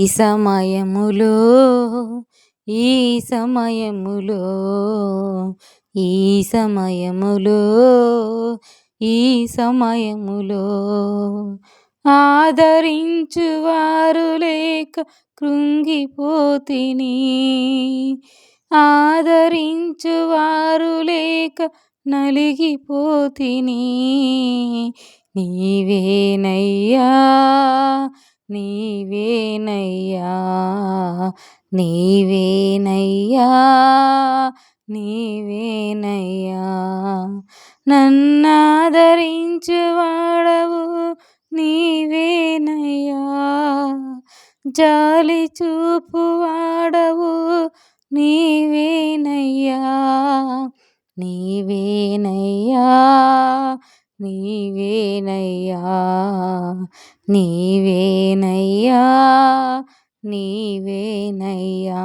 ఈ సమయములో ఈ సమయములో ఈ సమయములో ఈ సమయములో ఆదరించువారు లేక కృంగిపోతిని. ఆదరించువారు లేక నలిగిపోతిని. నీవేనయ్యా నీవేనయ్యా నీవేనయ్యా నీవేనయ్యా. నన్నాదరించువాడవు నీవేనయ్యా జాలి చూపు వాడవు నీవేనయ్యా నీవేనయ్యా. నీవేనయ్యా నీవేనయ్యా నీవేనయ్యా.